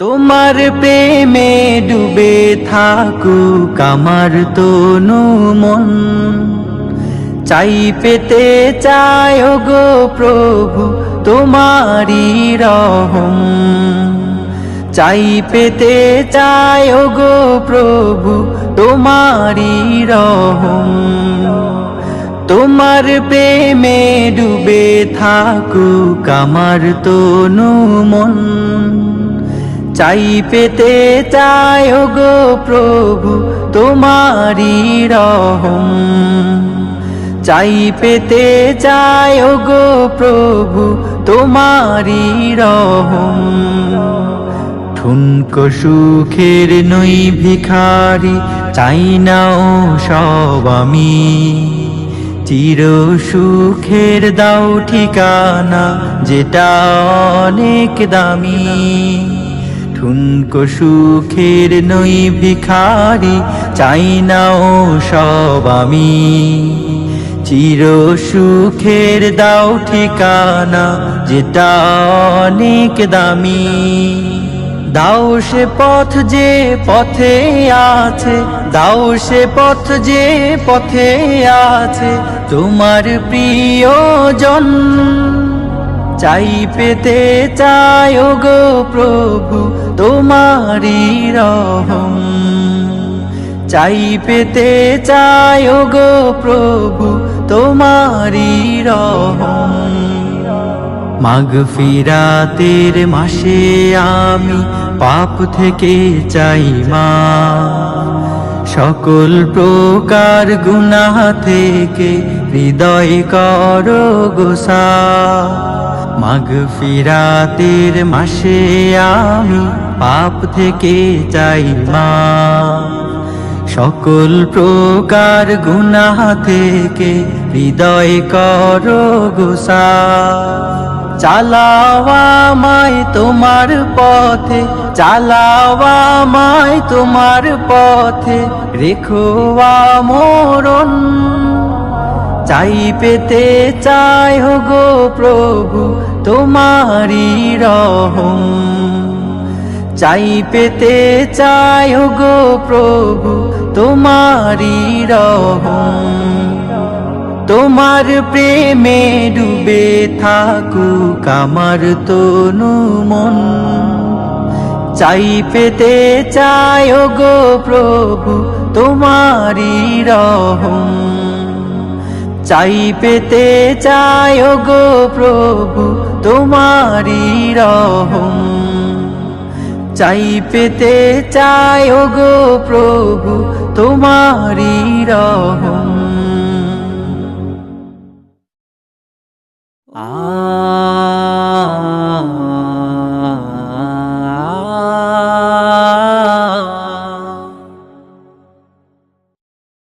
তোমার প্রেমে ডুবে থাকুক আমার তনু মন চাই পেতে চাই গো প্রভু তোমারি রহম। চাই পেতে চাই গো প্রভু তোমারি রহম। তোমার প্রেমে ডুবে থাকুক আমার তনু মন চাই পেতে চাই গো প্রভু তোমারি রহম। চাই পেতে চাই গো প্রভু তোমারি রহম। ঠুনকো সুখের নই ভিখারি, চাই না ও সব আমি। চির সুখের দাও ঠিকানা, যেটা অনেক দামি। ঠুনকো সুখের নই ভিখারি, চাই না ও সব আমি। চির সুখের দাও ঠিকানা, যেটা অনেক দামি। দাও সে পথ যে পথে আছে, দাও সে পথ যে পথে আছে, তোমার প্রিয়জন। চাই পেতে চাই গো প্রভু তোমারি রহম। চাই পেতে চাই গো প্রভু তোমারি রহম। মাগ ফিরাতের মাসে আমি পাপ থেকে চাই মা। সকল প্রকার গুনাহ থেকে হৃদয় কর গোসা মাগ ফিরাতের মাসে আমি পাপ থেকে চাই মা সকল প্রকার গুনাহ থেকে হৃদয় কর গোসা চালাওয়া মাই তোমার পথে চালাওয়া মাই তোমার পথে রেখোয়া মোরন চাই পেতে চাই গো প্রভু তোমারি রহম। চাই পেতে চাই গো প্রভু তোমারি রহম। তোমার প্রেমে ডুবে থাকুক আমার তনু মন। চাই পেতে চাই গো প্রভু তোমারি রহম। চাই পেতে চাই গো প্রভু তোমারি রহম। চাই পেতে চাই গো প্রভু তোমারি রহম। আ